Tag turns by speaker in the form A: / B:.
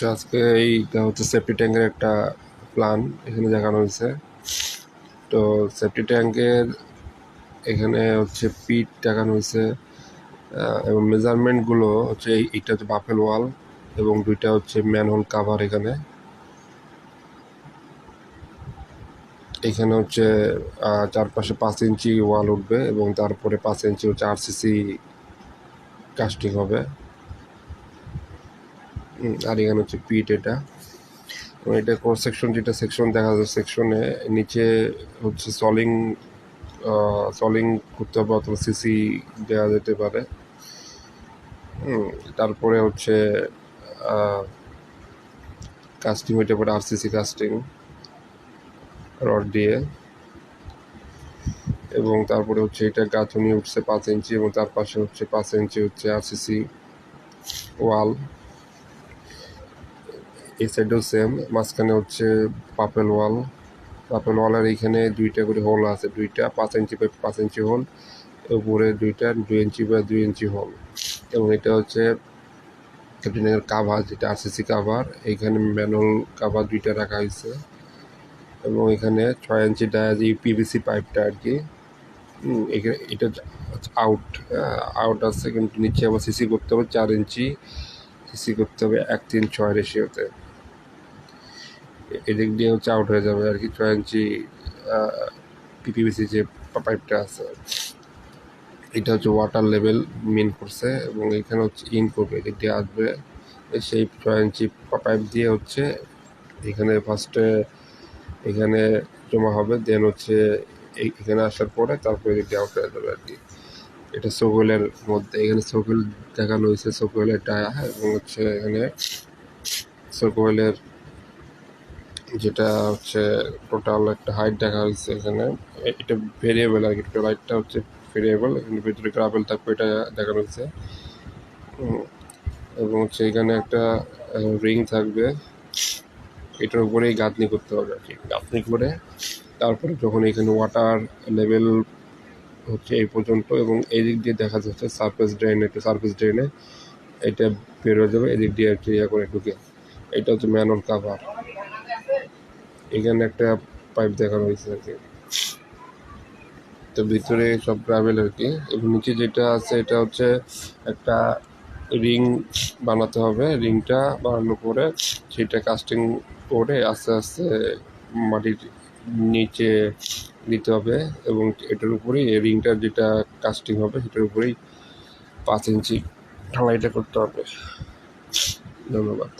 A: হচ্ছে আজকে এইটা হচ্ছে সেফটি ট্যাঙ্কের একটা প্ল্যান এখানে দেখানো হয়েছে। তো সেফটি ট্যাঙ্কের এখানে হচ্ছে পিট দেখানো হয়েছে এবং মেজারমেন্টগুলো হচ্ছে এই, এইটা হচ্ছে বাফেল ওয়াল এবং দুইটা হচ্ছে ম্যানহোল কাভার এখানে। এখানে হচ্ছে চারপাশে পাঁচ ইঞ্চি ওয়াল উঠবে এবং তারপরে পাঁচ ইঞ্চি হচ্ছে আর আরসিসি কাস্টিং হবে। আর এখানে হচ্ছে পিট এটা। এবং এটা কোর সেকশন যেটা সেকশন দেখা যাচ্ছে সেকশনে নিচে হচ্ছে সলিং সলিং করতে হবে অথবা সিসি দেওয়া যেতে পারে। তারপরে হচ্ছে কাস্টিং হইতে পারে আরসিসি কাস্টিং রড দিয়ে। এবং তারপরে হচ্ছে এটা গাঁথুনি উঠছে পাঁচ ইঞ্চি এবং তার পাশে হচ্ছে পাঁচ ইঞ্চি হচ্ছে আরসিসি ওয়াল এই সাইডেও সেম মাঝখানে হচ্ছে পাপেল ওয়াল পাপেল ওয়ালের এইখানে দুইটা করে হোল আছে, দুইটা পাঁচ ইঞ্চি বাই পাঁচ ইঞ্চি হোল উপরে দুইটা দুই ইঞ্চি বা দুই ইঞ্চি হোল এবং এটা হচ্ছে ক্যাপ্টেনের কাভার যেটা আরসিসি কাভার এইখানে ম্যানুয়াল কাভার দুইটা রাখা হয়েছে। এবং এখানে ছয় ইঞ্চি ডায়াজ পিভিসি পাইপটা আর কি এখানে এটা আউট আউট আছে, কিন্তু নিচে আবার সিসি করতে হবে চার ইঞ্চি। সিসি করতে হবে এক তিন ছয় রেশিওতে। এদিক দিয়ে হচ্ছে আউট হয়ে যাবে আর কি ছয় ইঞ্চি পিপিবিসি যে পাইপটা আছে, এটা হচ্ছে ওয়াটার লেভেল মেন করছে এবং এখানে হচ্ছে ইন করবে, এদিক দিয়ে আসবে। সেই ছয় ইঞ্চি পাইপ দিয়ে হচ্ছে এখানে ফার্স্টে এখানে জমা হবে দেন হচ্ছে এখানে আসার পরে তারপরে এদিক দিয়ে আউট হয়ে যাবে আর কি এটা সোকোয়েলের মধ্যে, এখানে সোকোয়েল দেখানো হয়েছে সোকোয়েলের টায়া এবং হচ্ছে এখানে সোকোয়েলের যেটা হচ্ছে টোটাল একটা হাইট দেখা হয়েছে এখানে। এটা ভেরিয়েবল আর কি টোটাল হাইটটা হচ্ছে ভেরিয়েবল এখানে ভিতরে গ্রাভেল থাকবে এটা দেখানো হয়েছে। এবং হচ্ছে এখানে একটা রিং থাকবে। এটার উপরেই গাঁথনি করতে হবে আর কি, গাঁথনি করে। তারপরে যখন এখানে ওয়াটার লেভেল হচ্ছে এই পর্যন্ত এবং এই দিক দিয়ে দেখা যাচ্ছে সারফেস ড্রেন একটা সারফেস ড্রেনে এটা বের হয়ে যাবে। এদিক দিয়ে একটা ইয়ে করে ঢুকে। এটা হচ্ছে ম্যানুয়াল কাভার এখানে একটা পাইপ দেখানো হয়েছে আর কি। তো ভিতরে সব গ্রাভেল আর কি। এবং নিচে যেটা আছে, এটা হচ্ছে একটা রিং বানাতে হবে। রিংটা বানানোর পরে সেটা কাস্টিং করে আস্তে আস্তে মাটির নিচে দিতে হবে এবং এটার উপরেই রিংটার যেটা কাস্টিং হবে, সেটার উপরেই পাঁচ ইঞ্চি ঢালাইটা করতে হবে। ধন্যবাদ।